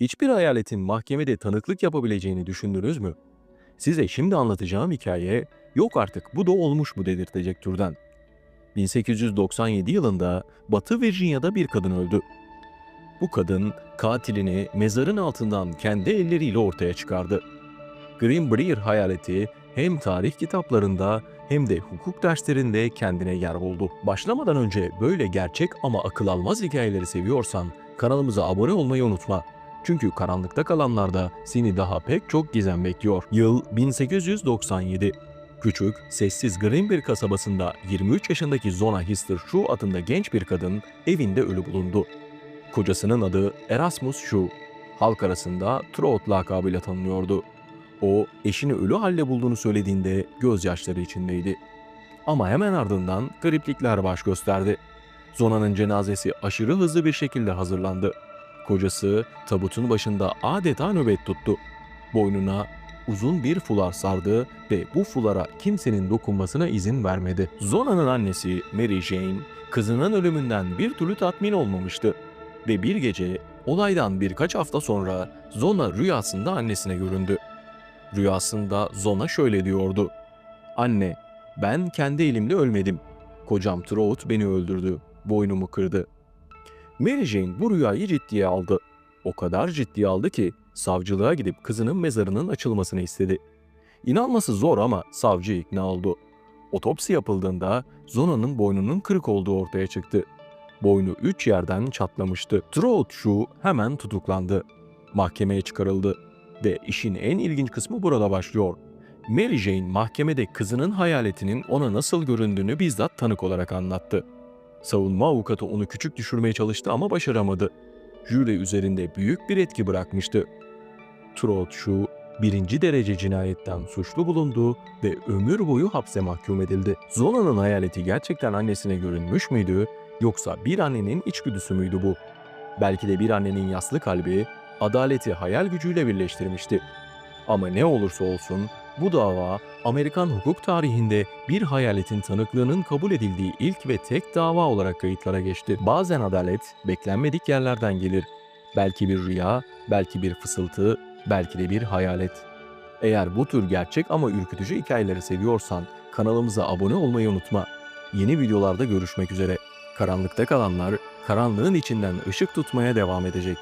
Hiçbir hayaletin mahkemede tanıklık yapabileceğini düşündünüz mü? Size şimdi anlatacağım hikaye yok artık bu da olmuş mu dedirtecek türden. 1897 yılında Batı Virginia'da bir kadın öldü. Bu kadın katilini mezarın altından kendi elleriyle ortaya çıkardı. Greenbrier hayaleti hem tarih kitaplarında hem de hukuk derslerinde kendine yer buldu. Başlamadan önce böyle gerçek ama akıl almaz hikayeleri seviyorsan kanalımıza abone olmayı unutma. Çünkü karanlıkta kalanlarda seni daha pek çok gizem bekliyor. Yıl 1897. Küçük, sessiz Greenbrier kasabasında 23 yaşındaki Zona Hister Şu adında genç bir kadın evinde ölü bulundu. Kocasının adı Erasmus Şu. Halk arasında Trout lakabıyla tanınıyordu. O, eşini ölü halde bulduğunu söylediğinde gözyaşları içindeydi. Ama hemen ardından gariplikler baş gösterdi. Zona'nın cenazesi aşırı hızlı bir şekilde hazırlandı. Kocası tabutun başında adeta nöbet tuttu. Boynuna uzun bir fular sardı ve bu fulara kimsenin dokunmasına izin vermedi. Zona'nın annesi Mary Jane, kızının ölümünden bir türlü tatmin olmamıştı. Ve bir gece olaydan birkaç hafta sonra Zona rüyasında annesine göründü. Rüyasında Zona şöyle diyordu. Anne, ben kendi elimle ölmedim. Kocam Trout beni öldürdü. Boynumu kırdı. Mary Jane bu rüyayı ciddiye aldı. O kadar ciddiye aldı ki savcılığa gidip kızının mezarının açılmasını istedi. İnanması zor ama savcı ikna oldu. Otopsi yapıldığında Zona'nın boynunun kırık olduğu ortaya çıktı. Boynu üç yerden çatlamıştı. Trout şu hemen tutuklandı. Mahkemeye çıkarıldı. Ve işin en ilginç kısmı burada başlıyor. Mary Jane mahkemede kızının hayaletinin ona nasıl göründüğünü bizzat tanık olarak anlattı. Savunma avukatı onu küçük düşürmeye çalıştı ama başaramadı. Jüri üzerinde büyük bir etki bırakmıştı. Trout şu birinci derece cinayetten suçlu bulundu ve ömür boyu hapse mahkum edildi. Zona'nın hayaleti gerçekten annesine görünmüş müydü yoksa bir annenin içgüdüsü müydü bu? Belki de bir annenin yaslı kalbi adaleti hayal gücüyle birleştirmişti. Ama ne olursa olsun bu dava Amerikan hukuk tarihinde bir hayaletin tanıklığının kabul edildiği ilk ve tek dava olarak kayıtlara geçti. Bazen adalet beklenmedik yerlerden gelir. Belki bir rüya, belki bir fısıltı, belki de bir hayalet. Eğer bu tür gerçek ama ürkütücü hikayeleri seviyorsan kanalımıza abone olmayı unutma. Yeni videolarda görüşmek üzere. Karanlıkta kalanlar karanlığın içinden ışık tutmaya devam edecek.